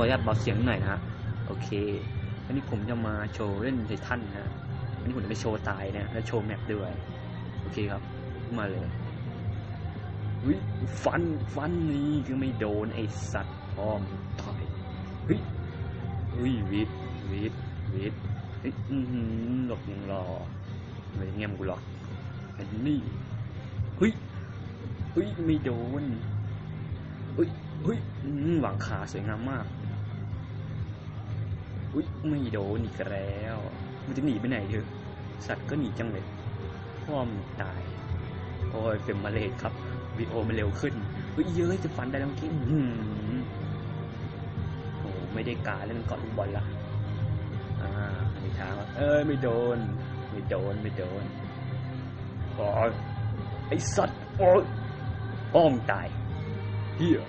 ขออนุญาตเบาเสียงหน่อยนะโอเควันนี้ผมจะมาโชว์เล่นไททันนะวันนี้ผมจะไปโชว์ตายนะ และโชว์แมปด้วยโอเคครับ มาเลยวิฟันฟันนี่ก็ไม่โดนไอสัตว์พร้อมตายเฮ้ยอุ้ยวิทวิทวิทเฮ้ยอือหือหลบยังรอไม่เงี้ยมกูหรอกอันนี้เฮ้ยเฮ้ยไม่โดนเฮ้ยเฮ้ยหวังขาสวยงามมาก อุ้ยไม่โดนอีกแล้วมันจะหนีไปไหนเถอะสัตว์ก็หนีจังเลยพ่อมนตาย โอ้ยเป็นมาเลดครับวีโอมันเร็วขึ้นเฮ้ยเยอะจะฟันได้แล้วเมื่อกี้โอ้ไม่ได้การแล้วมันเกาะลูกบอลละอ่ามีทางวะเอ้ยไม่โดน ไม่โดนไม่โดนโอ้ยไอสัตว์โอ้ยป้องตายเฮีย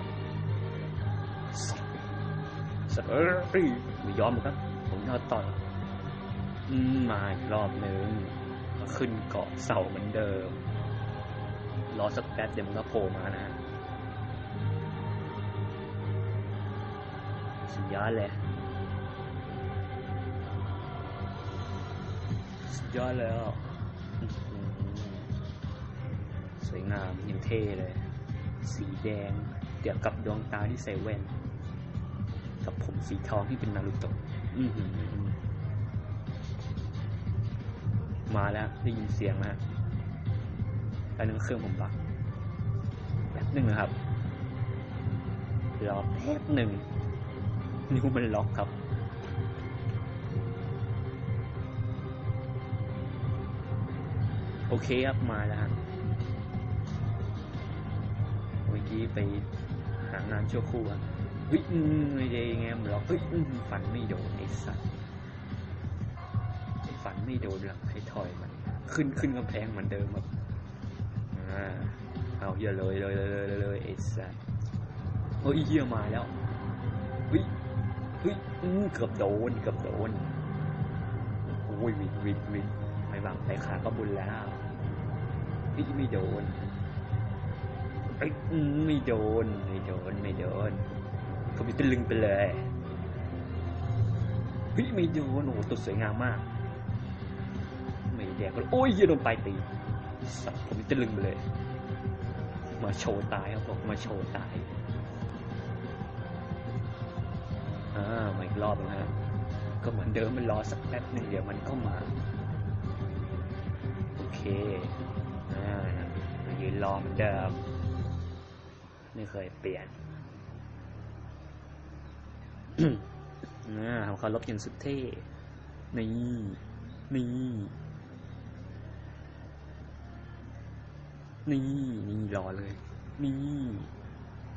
สัตว์เอ้ยไม่ยอมหรอกครับ ผมจะต่อยอืมาอีกรอบหนึ่งขึ้นเกาะเสาเหมือนเดิม รอสักแป๊บเดี๋ยวมันก็โผล่มานะสุดยอดเลยสุดยอดแล้ว สวยงามยังเท่เลย สีแดงเกี่ยวกับดวงตาที่ใส่แว่น กับผมสีทองที่เป็นนารูโตะมาแล้วได้ยินเสียงนะฮะอันนึงเครื่องผมบักแป๊บหนึ่งนะครับรอแป๊บหนึ่งนิ้วมันล็อกครับโอเคครับมาแล้วเมื่อกี้ไปหางานชั่วครู่อะ เฮ้ยไม่ได้ไงมันล็อกเฮ้ยฝันไม่โดนไอ้สัสฝันไม่โดนหลังให้ถอยมัน ขึ้นขึ้นกำแพงเหมือนเดิมครับอ่าเอาเหี้ยเลยเลยเลยเลยเลยไอ้สัสเฮ้ยเหี้ยมาแล้วเฮ้ยเฮ้ยเกือบโดนเกือบโดนโอ้ยวิดวิดวิดไม่บังไปขาก็บุญแล้วเฮ้ยไม่โดนเอ้ยไม่โดน ไม่โดน ไม่โดน เขามีตะลึงไปเลยเฮ้ยไม่ดนโอ้โหตัวสวยงามมาก ไม่แดกเลยโอ้ยยโดนปลายตีสัตว์ผมจะลึงไปเลย มาโชว์ตายครับผมมาโชว์ตายอ่ามาอีกรอบนะฮะก็เหมือนเดิมมันรอสักแป๊บหนึ่งเดี๋ยวมันก็มาโอเคอ่ายืนรอเหมือนเดิมไม่เคยเปลี่ยน อ่าทำเคารพอย่างสุดเท่นี่นี่นี่นี่รอเลย นี่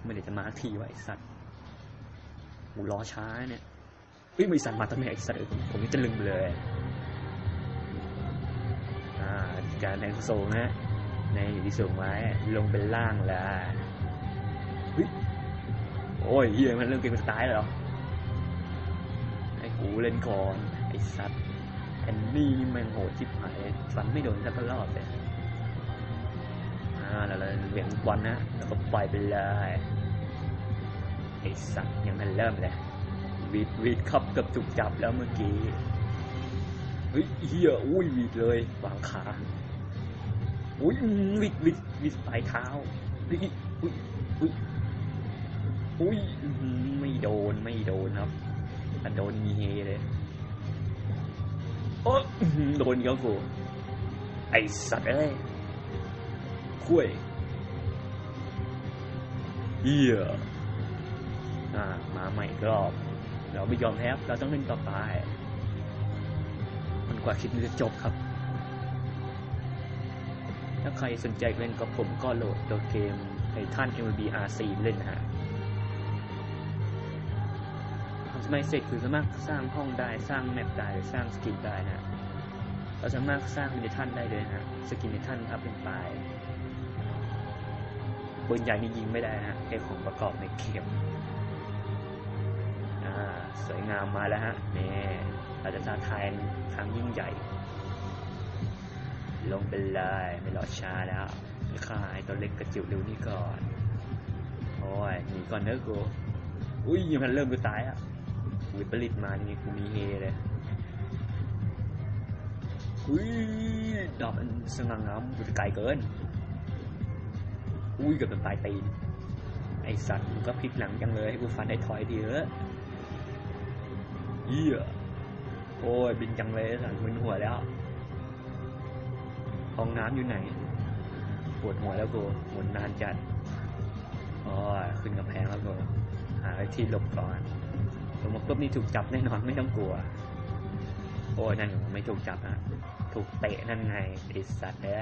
ไม่ได้จะมาทีวะไอสัตว์กูรอช้าเนี่ยเฮ้ยไม่สัตว์มาตั้งแต่ไอสัตว์ผมผมนี่จะลืมเลยอ่าการแรงสูงนะในอยู่ที่สูงไว้ลงเป็นล่างแล้วเฮ้ยโอ้ยเฮียมันเริ่มเกมสไตล์แล้วเหรอ กูเล่นก่อนไอสัตว์แอนนี่แม่งโหดชิบหายฟันไม่โดนสักรอบเลยอ่าแล้วเราเหวี่ยงบอลนะแล้วก็ปล่อยไปเลยไอสัตว์ยังไม่เริ่มเลยวีดวีดครับกือบถูกจับแล้วเมื่อกี้เฮ้ยเฮียอุ้ยวีดเลยวางขาอุ้ยวีดวีดวีดปลายเท้าอุ้ยอุ้ยอุ้ยอุ้ยไม่โดนไม่โดนครับ ถ้าโดนมีเฮเลยโอ้โดนเขากูไอสัตว์เอ้ยคุยเฮียอ่ามาใหม่รอบ เราไม่ยอมแพ้เราต้องเล่นต่อไปมันกว่าคลิปนี้จะจบครับ ถ้าใครสนใจเล่นกับผมก็โหลดตัวเกมไททัน MLB RC เล่นฮะ สมัยเสร็จคือสามารถสร้างห้องได้สร้างแมปได้สร้างสกินได้นะเราสามารถสร้างในท่านได้เลยนะฮะสกินในท่านครับเป็นปลายปืนใหญ่นี่ยิงไม่ได้นะฮะแค่ของประกอบในเกมอ่าสวยงามมาแล้วฮะนี่เราจะท้าทายครั้งยิ่งใหญ่ ลงไปเลยไม่รอช้าแล้วฆ่าไอ้ตัวเล็กกระจิ๋วเร็วนี่ก่อน โอ้ยหนีก่อนเนอะกูอุ้ยยังมันเริ่มกูตายอะ วิปริตมานี่กูมีเฮเลยอุ้ยดอกมันสง่างามอยู่ไกลเกิน อุ้ยเกับจะตายตีน ไอสัตว์ก็พลิกหลังจังเลยให้กูฟันได้ถอยทีเถอะเยี่ยโอ้ยบินจังเลยสัตว์มึนหัวแล้วห้องน้ำอยู่ไหน ปวดหัวแล้วกูหมุนนานจัด โอ้ยขึ้นกำแพงแล้วกูหาที่หลบก่อน ลงมาปุ๊บนี่ถูกจับแน่นอนไม่ต้องกลัว โอ้ยนั่นไม่ถูกจับนะถูกเตะนั่นไงไอสัตว์ได้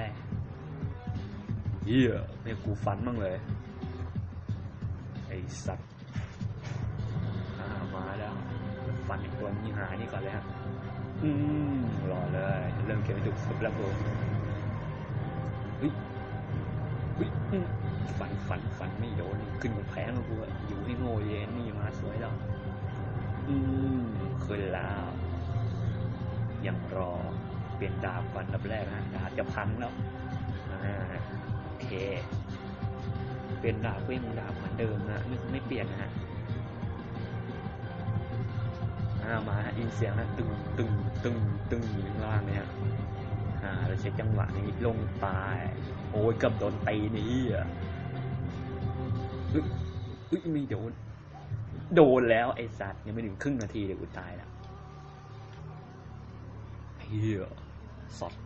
เยี่ยไม่กูฟันบ้างเลย ไอสัตว์มาแล้ว ฟันอีกตัวนี้หานี่ก่อนเลยฮะอืมรอเลย เริ่มเก็บจุกสุดแล้วกูเฮ้ยเฮ้ยอืมฟันฟันฟันไม่โดนขึ้นกับแพงแล้วกูอะอยู่ให้โง่เย็นนี่มาสวยแล้ว อืมขึ้นแล้วยังรอเปลี่ยนดาบก่อนดับแรกนะดาบจะพังแล้วโอเค เปลี่ยนดาบก็ยังดาบเหมือนเดิมนะไม่ไม่เปลี่ยนนะฮะอ่ามาอินเสียงนะตึงตึงตึงตึงอยู่ข้างล่างเนี่ยฮะอ่าเราเช็คจังหวะนี้ลงตายโอ้ยกือบโดนตีนี่อะอึ๊ยอึ๊ยม่โดน โดนแล้วไอ้สัตว์ยังไม่ถึงครึ่งนาทีเดี๋ยวกูตายแล้วเฮียสัตว์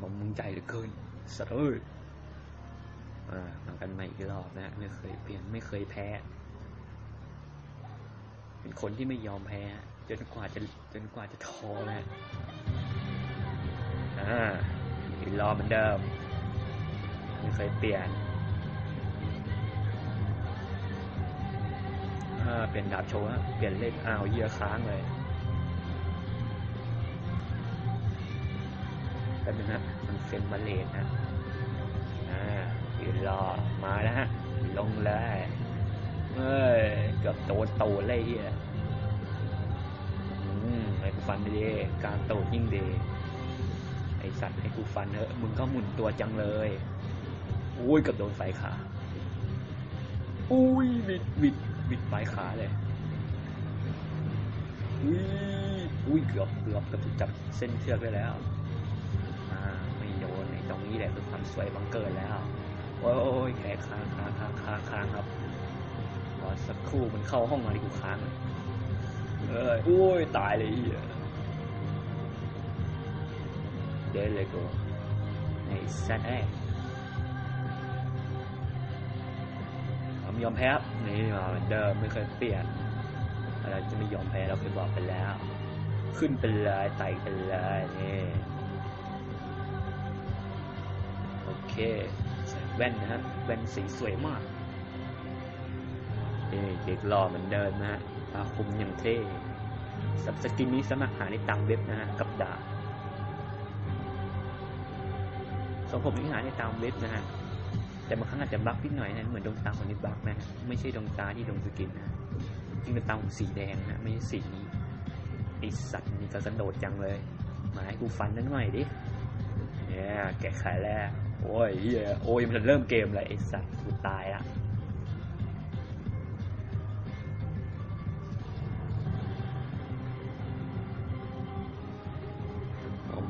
มันมึงใจเหลือเกินสัตว์เอ้ยอ่ามากันใหม่อีกรอบนะไม่เคยเปลี่ยนไม่เคยแพ้ เป็นคนที่ไม่ยอมแพ้ จนกว่าจะจนกว่าจะท้อนะอ่าอีกรอบเหมือนเดิมไม่เคยเปลี่ยน อ่าเปลี่ยนดาบโชว์ฮะเปลี่ยนเลขอ้าวเยี่ยค้างเลยแป๊บนึงนะมันเฟนมาเลนนะอ่ายืนรอมาแล้วฮะลงเลยเอ้ยเกือบโดนตูดเลยเฮียอืมให้กูฟันดีการโตยิ่งดีไอสัตว์ให้กูฟันเถอะมึงก็หมุนตัวจังเลยอุ้ยเกือบโดนไฟขาอุ้ยบิดบิด บิดปลายขาเลยอุ้ยอุ้ยเกือบเกือบกือบจะจับเส้นเชือกได้แล้วอ่าไม่โดนไอ้ตรงนี้แหละคือความสวยบังเกิดแล้วโอ้ยโอ้ยแขนค้างค้างค้างค้างค้างครับรอสักครู่มันเข้าห้องมาดิกูค้างเอ้ยโอ้ยตายเลยเหี้ยเดินเลยกูไอ้สัตว์ไอ้ ยอมแพ้นี่มาเหมือนเดิมไม่เคยเปลี่ยนอะไรจะไม่ยอมแพ้เราเคยบอกไปแล้ว ขึ้นเป็นเลยไต่เป็นเลยนี่โอเคใส่แว่นนะฮะแว่นสีสวยมากเอ๊เด็กหล่อเหมือนเดิมนะฮะตาคมอย่างเท่สับสกินนี้สามารหาในตามเว็บนะฮะกับดาบสองผมนี่หาในตามเว็บนะฮะ แต่บางครั้งอาจจะบั๊กนิดหน่อยนะเหมือนดวงตาคนนี้บั๊กนะฮะไม่ใช่ดวงตาที่ดวงสกินนะจริงดวงตาผมสีแดงนะไม่ใช่สีนี้ไอสัตว์นี่ก็กระโดดจังเลยมาให้กูฟันนั่นหน่อยดิเนี่ยแกะขายแล้วโอ้ยเฮียโอ้ยมันเริ่มเกมเลยไอ้สัตว์กูตายละ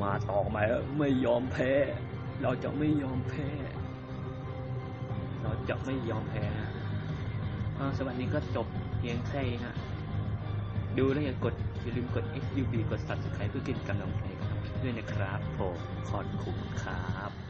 มาต่อมาไม่ยอมแพ้ เราจะไม่ยอมแพ้ เราจะไม่ยอมแพ้นะอ่าสวัสดีก็จบเพียงแค่นี้ฮะ ดูแล้วอย่ากดอย่าลืมกด SUB กด subscribe เพื่อกินกำลังใจกันด้วยนะครับผมขอบคุณครับ